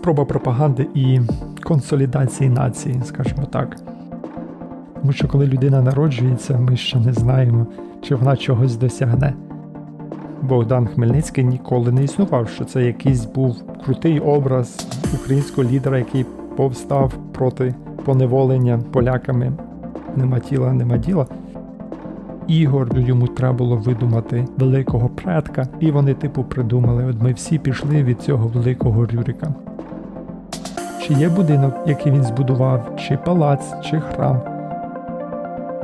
спроба пропаганди і консолідації нації, скажімо так. Тому що коли людина народжується, ми ще не знаємо, чи вона чогось досягне. Богдан Хмельницький ніколи не існував, що це якийсь був крутий образ українського лідера, який повстав проти поневолення поляками. Нема тіла, нема діла. Ігор йому треба було видумати великого предка, і вони, типу, придумали: от ми всі пішли від цього великого Рюрика. Чи є будинок, який він збудував, чи палац, чи храм.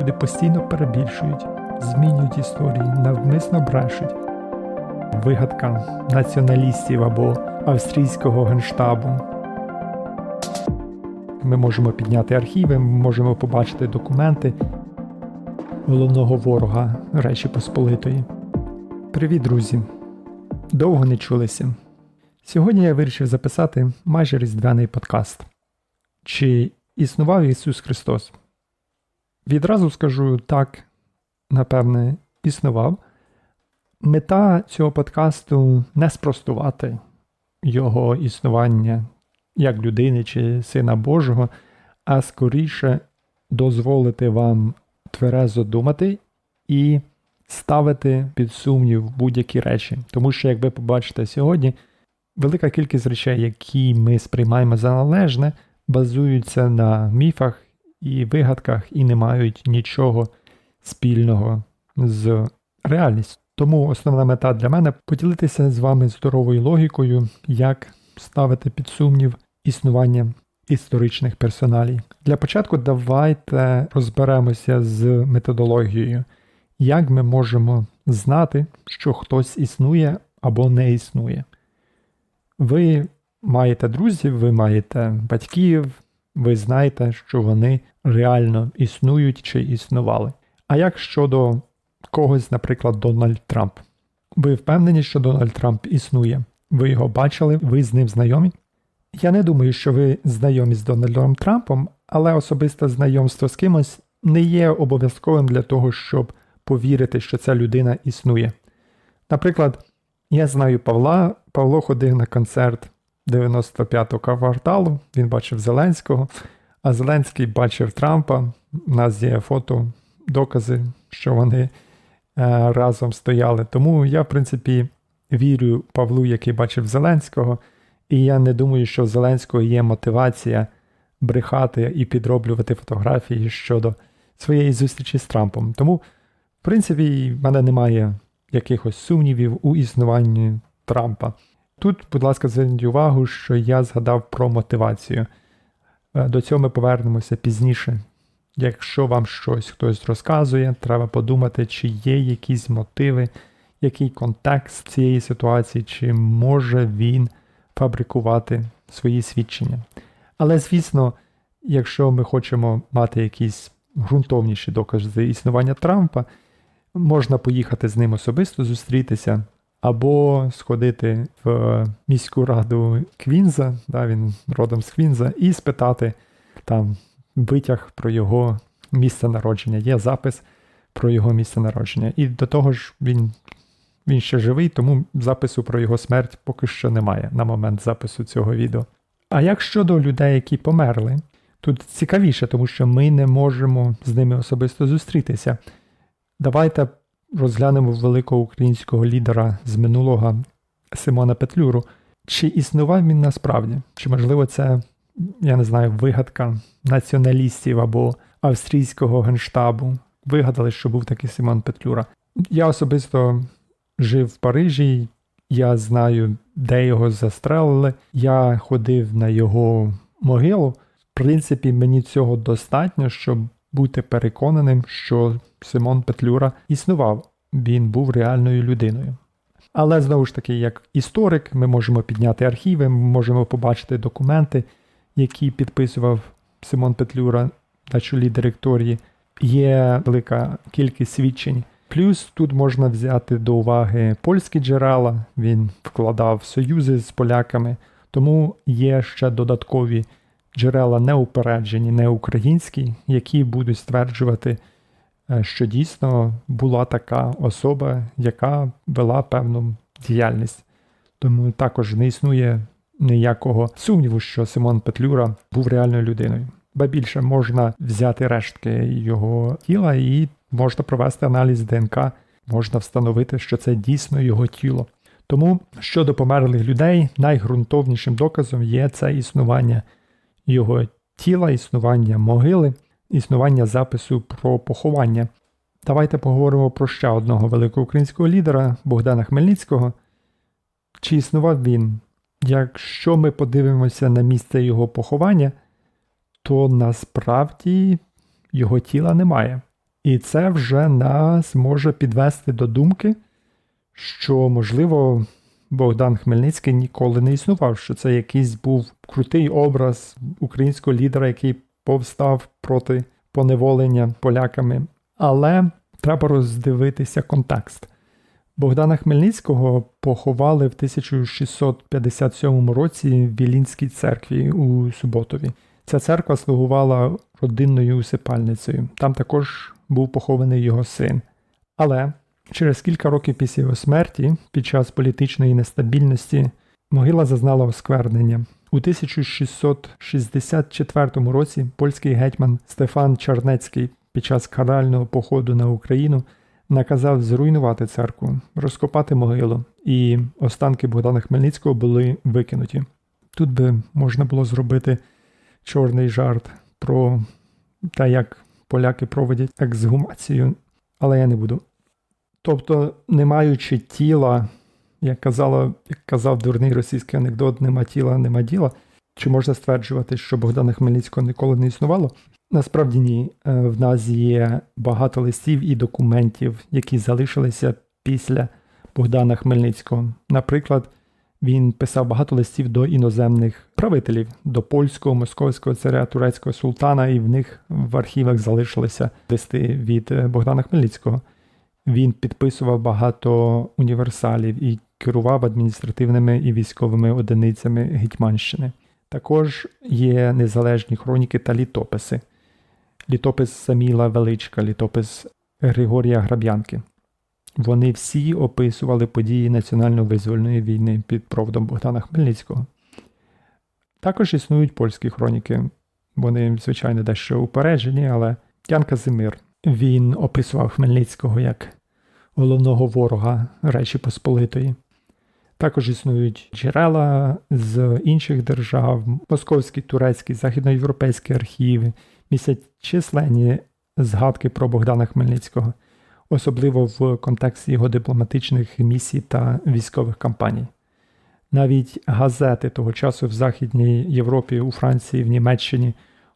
Люди постійно перебільшують, змінюють історії, навмисно брешуть. Вигадка націоналістів або австрійського генштабу. Ми можемо підняти архіви, ми можемо побачити документи головного ворога Речі Посполитої. Привіт, друзі! Довго не чулися. Сьогодні я вирішив записати майже різдвяний подкаст. Чи існував Ісус Христос? Відразу скажу так, напевне, існував. Мета цього подкасту не спростувати його існування як людини чи Сина Божого, а скоріше дозволити вам тверезо думати і ставити під сумнів будь-які речі. Тому що, як ви побачите сьогодні, велика кількість речей, які ми сприймаємо за належне, базуються на міфах і вигадках, і не мають нічого спільного з реальністю. Тому основна мета для мене поділитися з вами здоровою логікою, як ставити під сумнів існування історичних персоналій. Для початку давайте розберемося з методологією, як ми можемо знати, що хтось існує або не існує. Ви маєте друзів, ви маєте батьків, ви знаєте, що вони реально існують чи існували. А як щодо когось, наприклад, Дональд Трамп? Ви впевнені, що Дональд Трамп існує? Ви його бачили, ви з ним знайомі? Я не думаю, що ви знайомі з Дональдом Трампом, але особисте знайомство з кимось не є обов'язковим для того, щоб повірити, що ця людина існує. Наприклад, я знаю Павла, Павло ходив на концерт 95-го кварталу, він бачив Зеленського, а Зеленський бачив Трампа. У нас є фото, докази, що вони е, разом стояли. Тому я, в принципі, вірю Павлу, який бачив Зеленського. І я не думаю, що в Зеленського є мотивація брехати і підроблювати фотографії щодо своєї зустрічі з Трампом. Тому, в принципі, в мене немає якихось сумнівів у існуванні Трампа. Тут, будь ласка, зверніть увагу, що я згадав про мотивацію. Е, до цього ми повернемося пізніше. Якщо вам щось хтось розказує, треба подумати, чи є якісь мотиви, який контекст цієї ситуації, чи може він фабрикувати свої свідчення. Але, звісно, якщо ми хочемо мати якісь ґрунтовніші докази існування Трампа, можна поїхати з ним особисто зустрітися, або сходити в міську раду Квінза, да, він родом з Квінза, і спитати там витяг про його місце народження. Є запис про його місце народження. І до того ж, він він ще живий, тому запису про його смерть поки що немає на момент запису цього відео. А як щодо людей, які померли, тут цікавіше, тому що ми не можемо з ними особисто зустрітися. Давайте розглянемо великого українського лідера з минулого Симона Петлюру. Чи існував він насправді? Чи, можливо, це, я не знаю, вигадка націоналістів або австрійського генштабу? Вигадали, що був такий Симон Петлюра. Я особисто жив в Парижі, я знаю, де його застрелили. Я ходив на його могилу. В принципі, мені цього достатньо, щоб бути переконаним, що Симон Петлюра існував, він був реальною людиною. Але знову ж таки, як історик, ми можемо підняти архіви, ми можемо побачити документи, які підписував Симон Петлюра на чолі директорії. Є велика кількість свідчень Плюс тут можна взяти до уваги польські джерела, він вкладав союзи з поляками, тому є ще додаткові джерела неупереджені, не українські, які будуть стверджувати, е, що дійсно була така особа, яка вела певну діяльність. Тому також не існує ніякого сумніву, що Симон Петлюра був реальною людиною. Ба більше можна взяти рештки його тіла і можна провести аналіз ДНК, можна встановити, що це дійсно його тіло. Тому щодо померлих людей, найґрунтовнішим доказом є це існування його тіла, існування могили, існування запису про поховання. Давайте поговоримо про ще одного великого українського лідера Богдана Хмельницького. Чи існував він? Якщо ми подивимося на місце його поховання, то насправді його тіла немає. І це вже нас може підвести до думки, що, можливо, Богдан Хмельницький ніколи не існував, що це якийсь був крутий образ українського лідера, який повстав проти поневолення поляками. Але треба роздивитися контекст. Богдана Хмельницького поховали в 1657 році в Вілінській церкві у Суботові. Ця церква слугувала родинною усипальницею. Там також був похований його син. Але через кілька років після його смерті, під час політичної нестабільності, могила зазнала осквернення. У 1664 році польський гетьман Стефан Чарнецький під час карального походу на Україну наказав зруйнувати церкву, розкопати могилу, і останки Богдана Хмельницького були викинуті. Тут би можна було зробити чорний жарт про те, як поляки проводять ексгумацію, але я не буду. Тобто, не маючи тіла, як казала, як казав дурний російський анекдот, нема тіла, нема діла. Чи можна стверджувати, що Богдана Хмельницького ніколи не існувало? Насправді ні. Е, В нас є багато листів і документів, які залишилися після Богдана Хмельницького. Наприклад, він писав багато листів до іноземних правителів, до польського, московського царя, турецького султана, і в них в архівах залишилися листи від е, Богдана Хмельницького. Він підписував багато універсалів і керував адміністративними і військовими одиницями Гетьманщини. Також є незалежні хроніки та літописи. Літопис Саміла Величка, літопис Григорія Граб'янки. Вони всі описували події національно-визвольної війни під проводом Богдана Хмельницького. Також існують польські хроніки. Вони, звичайно, дещо упереджені, але Ян Казимир він описував Хмельницького як головного ворога Речі Посполитої. Також існують джерела з інших держав, московські, турецькі, західноєвропейські архіви, містять численні згадки про Богдана Хмельницького, особливо в контексті його дипломатичних місій та військових кампаній. Навіть газети того часу в Західній Європі, у Франції, в Німеччині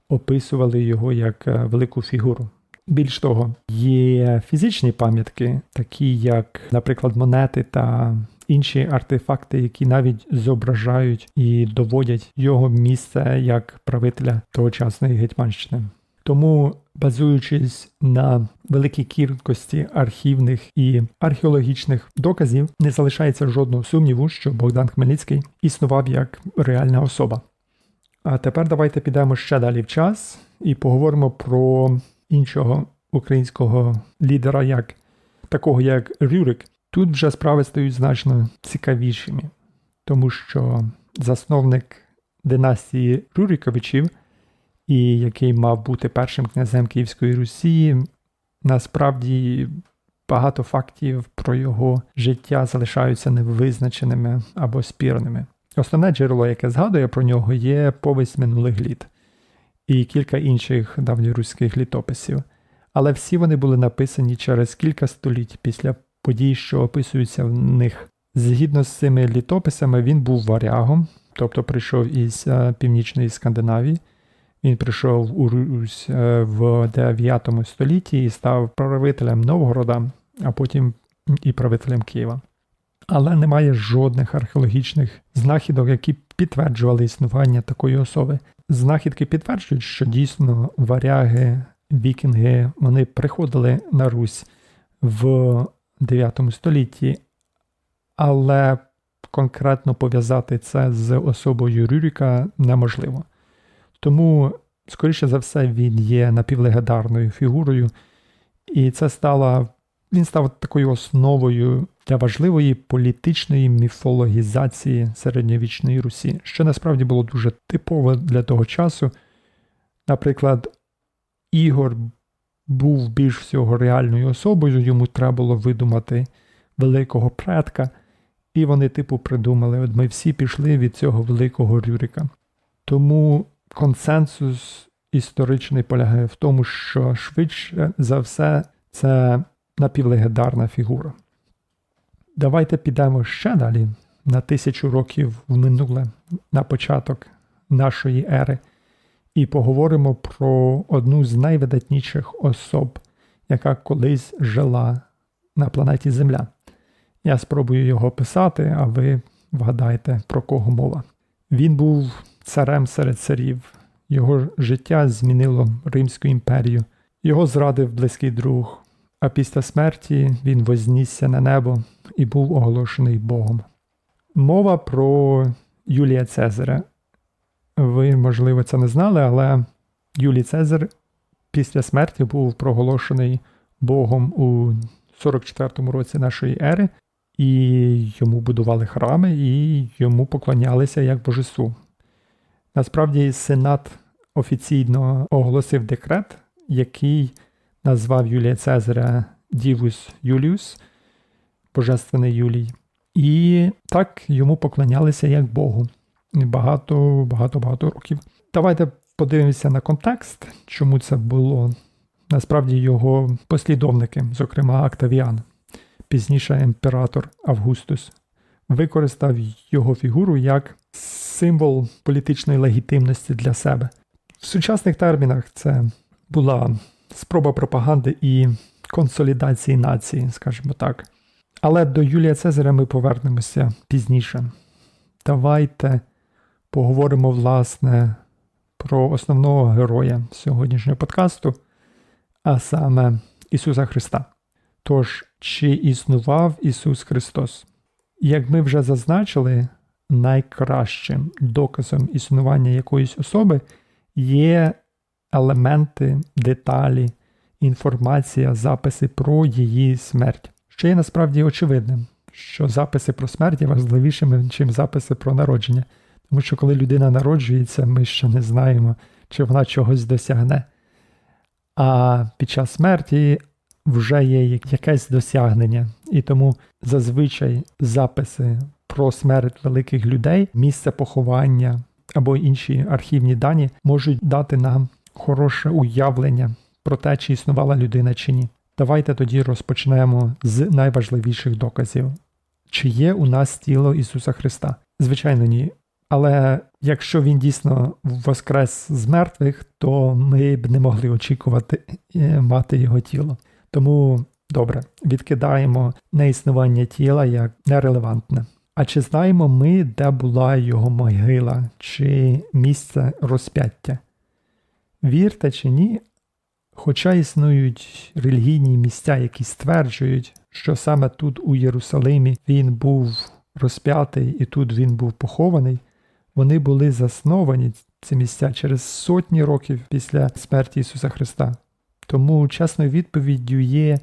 описували його як е, велику фігуру. Більш того, є фізичні пам'ятки, такі як, наприклад, монети та інші артефакти, які навіть зображають і доводять його місце як правителя тогочасної Гетьманщини. Тому, базуючись на великій кількості архівних і археологічних доказів, не залишається жодного сумніву, що Богдан Хмельницький існував як реальна особа. А тепер давайте підемо ще далі в час і поговоримо про іншого українського лідера, як такого як Рюрик. Тут вже справи стають значно цікавішими, тому що засновник династії Рюриковичів, і який мав бути першим князем Київської Русі, насправді багато фактів про його життя залишаються невизначеними або спірними. Основне джерело, яке згадує про нього, є повість минулих літ і кілька інших давньоруських літописів. Але всі вони були написані через кілька століть після подій, що описуються в них. Згідно з цими літописами, він був варягом, тобто прийшов із е, північної Скандинавії. Він прийшов у Русь е, в 9 столітті і став правителем Новгорода, а потім і правителем Києва. Але немає жодних археологічних знахідок, які підтверджували існування такої особи. Знахідки підтверджують, що дійсно варяги, вікінги вони приходили на Русь в 9 столітті, але конкретно пов'язати це з особою Рюріка неможливо. Тому, скоріше за все, він є напівлегендарною фігурою, і це стала Він став такою основою для важливої політичної міфологізації середньовічної Русі, що насправді було дуже типово для того часу. Наприклад, Ігор був більш всього реальною особою, йому треба було видумати великого предка, і вони, типу, придумали: от ми всі пішли від цього великого Рюрика. Тому консенсус історичний полягає в тому, що швидше за все це напівлегендарна фігура. Давайте підемо ще далі на тисячу років в минуле, на початок нашої ери, і поговоримо про одну з найвидатніших особ, яка колись жила на планеті Земля. Я спробую його писати, а ви вгадайте, про кого мова. Він був царем серед царів, його життя змінило Римську імперію, його зрадив близький друг, а після смерті він вознісся на небо і був оголошений Богом. Мова про Юлія Цезаря. Ви, можливо, це не знали, але Юлій Цезар після смерті був проголошений Богом у 44 році нашої ери, і йому будували храми, і йому поклонялися як божеству. Насправді, Сенат офіційно оголосив декрет, який назвав Юлія Цезаря Дівус Юліус, Божественний Юлій. І так йому поклонялися як Богу багато багато багато років. Давайте подивимося на контекст, чому це було. Насправді його послідовники, зокрема Октавіан, пізніше імператор Августус, використав його фігуру як символ політичної легітимності для себе. В сучасних термінах це була спроба пропаганди і консолідації нації, скажімо так. Але до Юлія Цезаря ми повернемося пізніше. Давайте поговоримо, власне, про основного героя сьогоднішнього подкасту, а саме Ісуса Христа. Тож, чи існував Ісус Христос? Як ми вже зазначили, найкращим доказом існування якоїсь особи є елементи, деталі, інформація, записи про її смерть. Що є насправді очевидним, що записи про смерть є важливішими, ніж записи про народження. Тому що коли людина народжується, ми ще не знаємо, чи вона чогось досягне. А під час смерті вже є якесь досягнення. І тому зазвичай записи про смерть великих людей, місце поховання або інші архівні дані можуть дати нам хороше уявлення про те, чи існувала людина чи ні. Давайте тоді розпочнемо з найважливіших доказів. Чи є у нас тіло Ісуса Христа? Звичайно, ні. Але якщо він дійсно воскрес з мертвих, то ми б не могли очікувати е, мати його тіло. Тому добре, відкидаємо неіснування тіла як нерелевантне. А чи знаємо ми, де була його могила, чи місце розп'яття? Вірте чи ні, хоча існують релігійні місця, які стверджують, що саме тут, у Єрусалимі, він був розп'ятий і тут він був похований, вони були засновані, ці місця, через сотні років після смерті Ісуса Христа. Тому чесною відповіддю є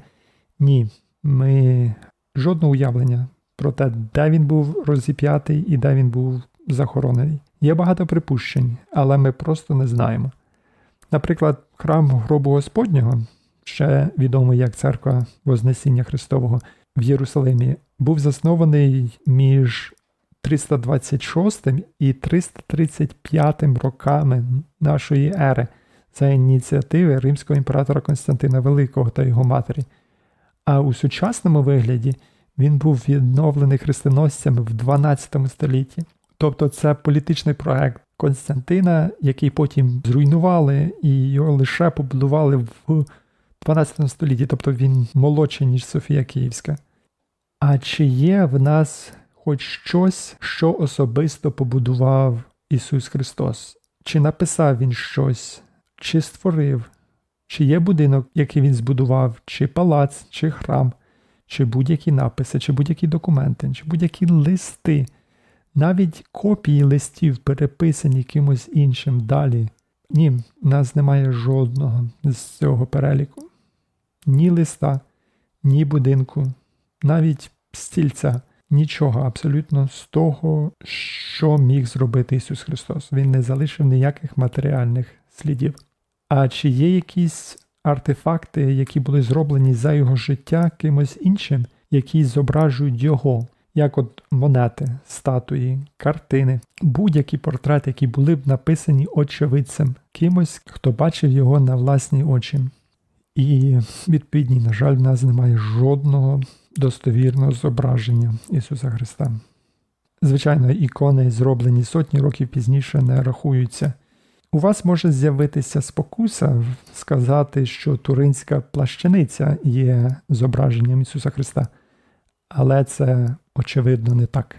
ні, ми жодного уявлення про те, де він був розіп'ятий і де він був захоронений. Є багато припущень, але ми просто не знаємо. Наприклад, храм гробу Господнього, ще відомий як церква Вознесіння Христового в Єрусалимі, був заснований між 326 і 335 роками нашої ери за ініціативи римського імператора Константина Великого та його матері. А у сучасному вигляді він був відновлений хрестоносцями в 12 столітті. Тобто це політичний проект Константина, який потім зруйнували і його лише побудували в 12 столітті, тобто він молодший, ніж Софія Київська. А чи є в нас хоч щось, що особисто побудував Ісус Христос? Чи написав Він щось, чи створив, чи є будинок, який Він збудував, чи палац, чи храм, чи будь-які написи, чи будь-які документи, чи будь-які листи, навіть копії листів, переписані кимось іншим далі. Ні, в нас немає жодного з цього переліку. Ні листа, ні будинку, навіть стільця, нічого абсолютно з того, що міг зробити Ісус Христос. Він не залишив ніяких матеріальних слідів. А чи є якісь артефакти, які були зроблені за його життя кимось іншим, які зображують його, як от монети, статуї, картини, будь-які портрети, які були б написані очевидцем, кимось, хто бачив його на власні очі. І відповідні, на жаль, в нас немає жодного достовірного зображення Ісуса Христа. Звичайно, ікони, зроблені сотні років пізніше, не рахуються. У вас може з'явитися спокуса сказати, що туринська плащаниця є зображенням Ісуса Христа, але це очевидно не так.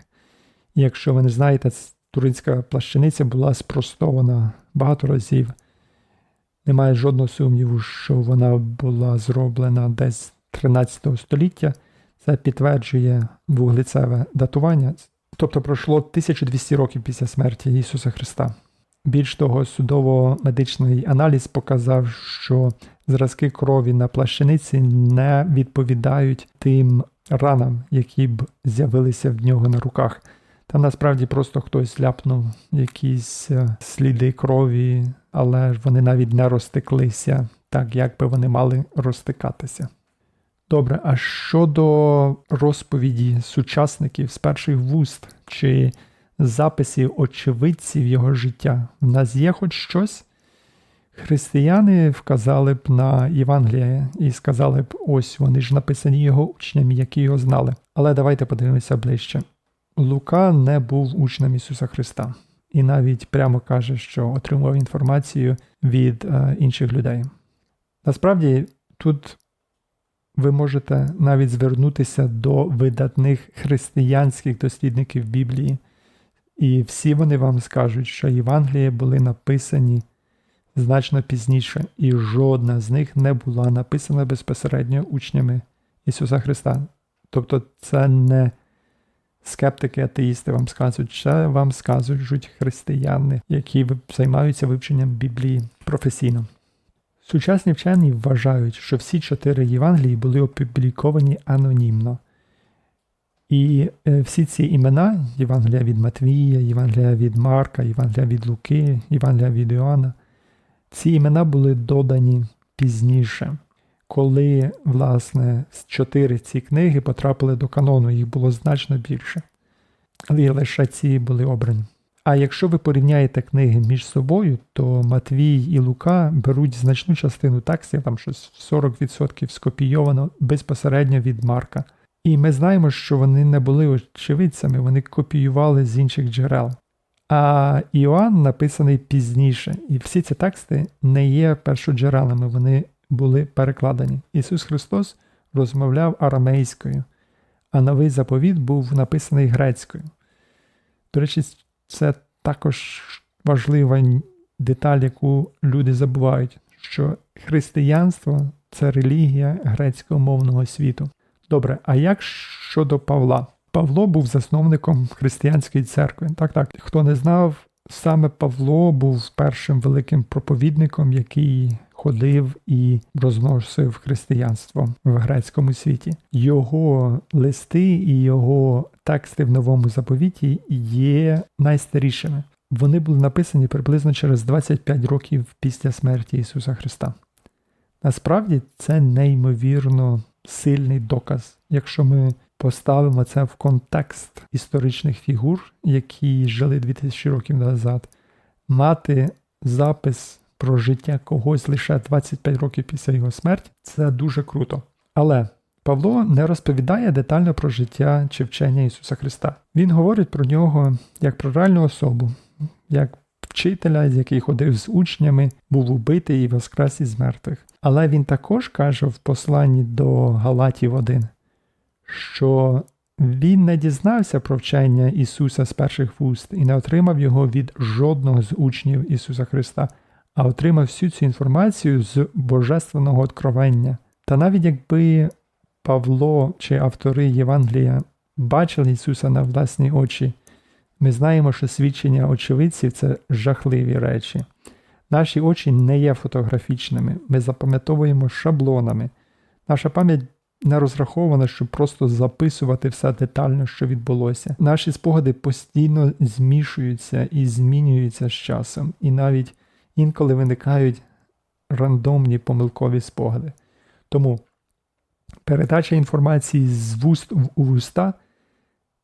Якщо ви не знаєте, туринська плащаниця була спростована багато разів. Немає жодного сумніву, що вона була зроблена десь 13 століття. Це підтверджує вуглецеве датування, тобто пройшло 1200 років після смерті Ісуса Христа. Більш того, судово-медичний аналіз показав, що зразки крові на плащаниці не відповідають тим ранам, які б з'явилися в нього на руках. Там насправді просто хтось ляпнув якісь е, сліди крові, але ж вони навіть не розтеклися так, як би вони мали розтикатися. Добре, а щодо розповіді сучасників з перших вуст чи записів очевидців його життя, в нас є хоч щось? Християни вказали б на Євангеліє і сказали б, ось вони ж написані його учнями, які його знали. Але давайте подивимося ближче. Лука не був учнем Ісуса Христа і навіть прямо каже, що отримував інформацію від е, інших людей. Насправді, тут ви можете навіть звернутися до видатних християнських дослідників Біблії, і всі вони вам скажуть, що Євангелії були написані значно пізніше, і жодна з них не була написана безпосередньо учнями Ісуса Христа. Тобто, це не скептики, атеїсти вам скажуть, це вам скажуть християни, які займаються вивченням Біблії професійно. Сучасні вчені вважають, що всі чотири Євангелії були опубліковані анонімно. І е, всі ці імена Євангелія від Матвія, Євангелія від Марка, Євангелія від Луки, Євангелія від Іоанна, ці імена були додані пізніше, коли, власне, чотири ці книги потрапили до канону, їх було значно більше. Але лише ці були обрані. А якщо ви порівняєте книги між собою, то Матвій і Лука беруть значну частину текстів, там щось 40% скопійовано безпосередньо від Марка. І ми знаємо, що вони не були очевидцями, вони копіювали з інших джерел. А Іоанн написаний пізніше, і всі ці тексти не є першоджерелами, вони були перекладені. Ісус Христос розмовляв арамейською, а новий заповіт був написаний грецькою. До речі, це також важлива деталь, яку люди забувають, що християнство це релігія грецькомовного світу. Добре, а як щодо Павла? Павло був засновником християнської церкви. Так, так, хто не знав, саме Павло був першим великим проповідником, який ходив і розносив християнство в грецькому світі. Його листи і його тексти в новому заповіті є найстарішими. Вони були написані приблизно через 25 років після смерті Ісуса Христа. Насправді це неймовірно сильний доказ, якщо ми поставимо це в контекст історичних фігур, які жили 2000 років назад, мати запис про життя когось лише 25 років після його смерті це дуже круто. Але Павло не розповідає детально про життя чи вчення Ісуса Христа. Він говорить про нього як про реальну особу, як вчителя, який ходив з учнями, був убитий і воскрес із мертвих. Але він також каже в посланні до Галатів 1, що він не дізнався про вчення Ісуса з перших вуст і не отримав його від жодного з учнів Ісуса Христа, а отримав всю цю інформацію з божественного откровення. Та навіть якби Павло чи автори Євангелія бачили Ісуса на власні очі, ми знаємо, що свідчення очевидців це жахливі речі. Наші очі не є фотографічними, ми запам'ятовуємо шаблонами. Наша пам'ять не розрахована, щоб просто записувати все детально, що відбулося. Наші спогади постійно змішуються і змінюються з часом, і навіть інколи виникають рандомні помилкові спогади. Тому передача інформації з вуст в уста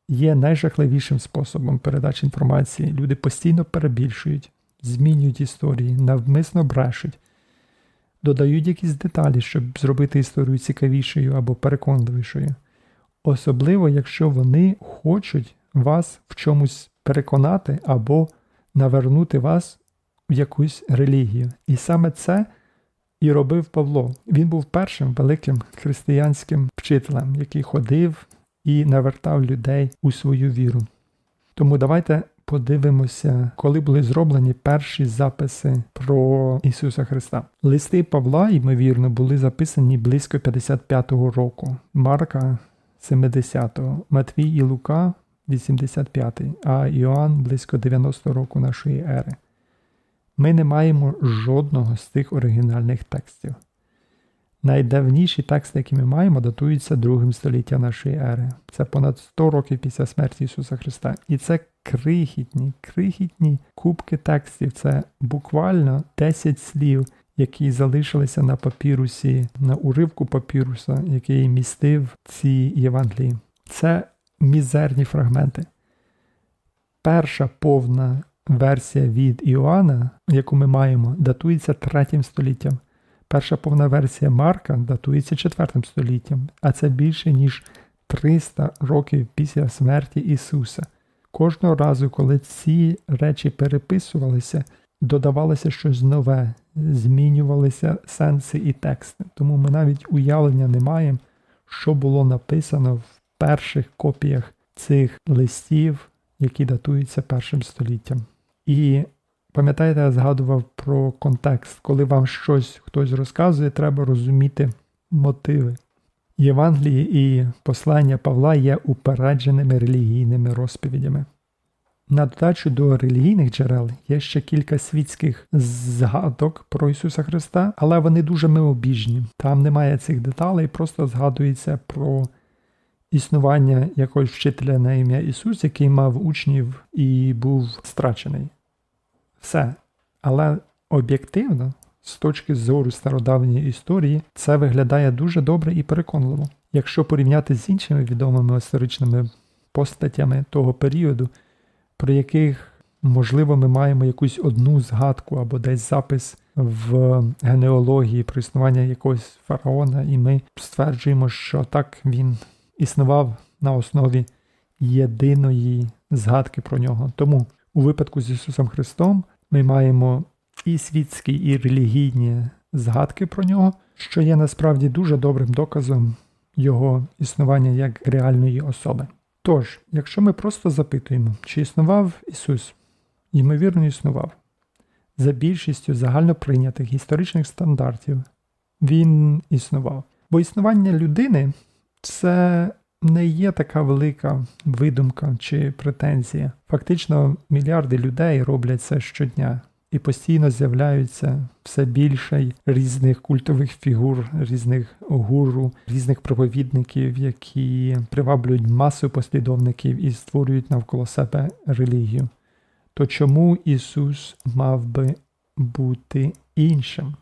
є найжахливішим способом передачі інформації. Люди постійно перебільшують, змінюють історії, навмисно брешуть, додають якісь деталі, щоб зробити історію цікавішою або переконливішою. Особливо, якщо вони хочуть вас в чомусь переконати або навернути вас в якусь релігію. І саме це і робив Павло. Він був першим великим християнським вчителем, який ходив і навертав людей у свою віру. Тому давайте подивимося, коли були зроблені перші записи про Ісуса Христа. Листи Павла, ймовірно, були записані близько 55-го року, Марка 70-го, Матвій і Лука 85-й, а Іоанн близько 90-го року нашої ери. Ми не маємо жодного з тих оригінальних текстів. Найдавніші тексти, які ми маємо, датуються другим століття нашої ери. Це понад 100 років після смерті Ісуса Христа. І це крихітні, крихітні кубки текстів. Це буквально 10 слів, які залишилися на папірусі, на уривку папіруса, який містив ці Євангелії. Це мізерні фрагменти. Перша повна версія від Іоанна, яку ми маємо, датується третім століттям. Перша повна версія Марка датується четвертим століттям, а це більше ніж 300 років після смерті Ісуса. Кожного разу, коли ці речі переписувалися, додавалося щось нове, змінювалися сенси і тексти. Тому ми навіть уявлення не маємо, що було написано в перших копіях цих листів, які датуються першим століттям. І пам'ятаєте, я згадував про контекст, коли вам щось хтось розказує, треба розуміти мотиви. Євангелії і послання Павла є упередженими релігійними розповідями. На додачу до релігійних джерел є ще кілька світських згадок про Ісуса Христа, але вони дуже милобіжні. Там немає цих деталей, просто згадується про існування якогось вчителя на ім'я Ісус, який мав учнів і був страчений. Все. Але об'єктивно, з точки зору стародавньої історії, це виглядає дуже добре і переконливо. Якщо порівняти з іншими відомими історичними постатями того періоду, про яких, можливо, ми маємо якусь одну згадку або десь запис в генеалогії про існування якогось фараона, і ми стверджуємо, що так він існував на основі єдиної згадки про нього. Тому у випадку з Ісусом Христом ми маємо і світські, і релігійні згадки про нього, що є насправді дуже добрим доказом його існування як реальної особи. Тож, якщо ми просто запитуємо, чи існував Ісус, ймовірно, існував. За більшістю загально прийнятих історичних стандартів він існував. Бо існування людини це не є така велика видумка чи претензія. Фактично, мільярди людей роблять це щодня і постійно з'являються все більше різних культових фігур, різних гуру, різних проповідників, які приваблюють масу послідовників і створюють навколо себе релігію. То чому Ісус мав би бути іншим?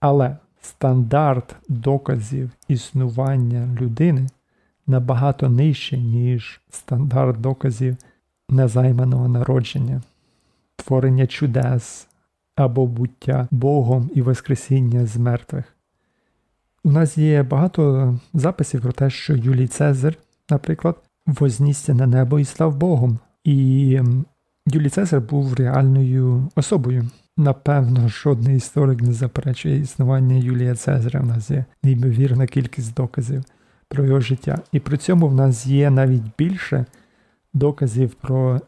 Але стандарт доказів існування людини набагато нижче, ніж стандарт доказів незайманого народження, творення чудес або буття Богом і Воскресіння з мертвих. У нас є багато записів про те, що Юлій Цезар, наприклад, вознісся на небо і став Богом. І Юлій Цезар був реальною особою. Напевно, жодний історик не заперечує існування Юлія Цезаря. У нас є неймовірна кількість доказів про його життя. І при цьому в нас є навіть більше доказів про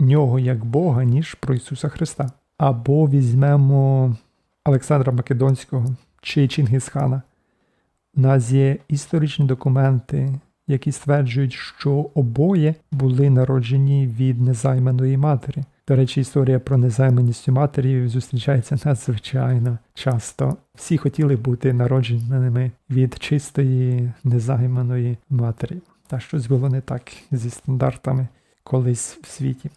нього як Бога, ніж про Ісуса Христа. Або візьмемо Олександра Македонського чи Чингисхана. У нас є історичні документи, які стверджують, що обоє були народжені від незайманої матері. До речі, історія про незайманість матері зустрічається надзвичайно часто. Всі хотіли бути народженими від чистої незайманої матері. Та щось було не так зі стандартами колись в світі.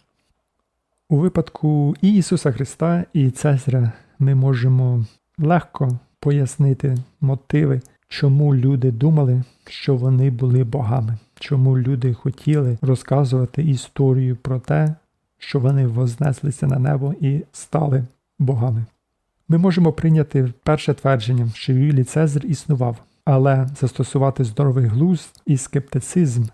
У випадку і Ісуса Христа, і Цезаря ми можемо легко пояснити мотиви, чому люди думали, що вони були богами, чому люди хотіли розказувати історію про те, що вони вознеслися на небо і стали богами. Ми можемо прийняти перше твердження, що Юлій Цезар існував, але застосувати здоровий глузд і скептицизм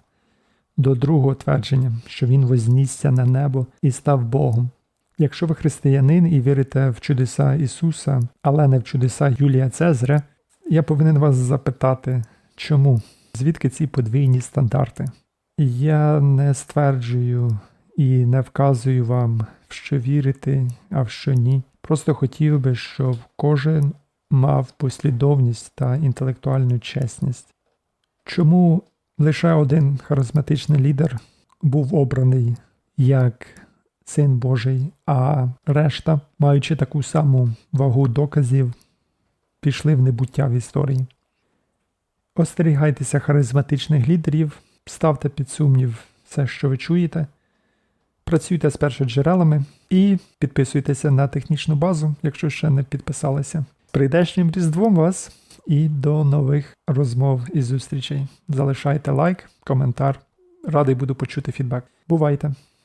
до другого твердження, що він вознісся на небо і став Богом. Якщо ви християнин і вірите в чудеса Ісуса, але не в чудеса Юлія Цезаря, я повинен вас запитати, чому? Звідки ці подвійні стандарти? Я не стверджую і не вказую вам, в що вірити, а в що ні. Просто хотів би, щоб кожен мав послідовність та інтелектуальну чесність. Чому лише один харизматичний лідер був обраний як син Божий, а решта, маючи таку саму вагу доказів, пішли в небуття в історії. Остерігайтеся харизматичних лідерів, ставте під сумнів все, що ви чуєте, працюйте з першоджерелами і підписуйтеся на технічну базу, якщо ще не підписалися. Прийдешнім Різдвом вас і до нових розмов і зустрічей. Залишайте лайк, коментар. Радий буду почути фідбек. Бувайте!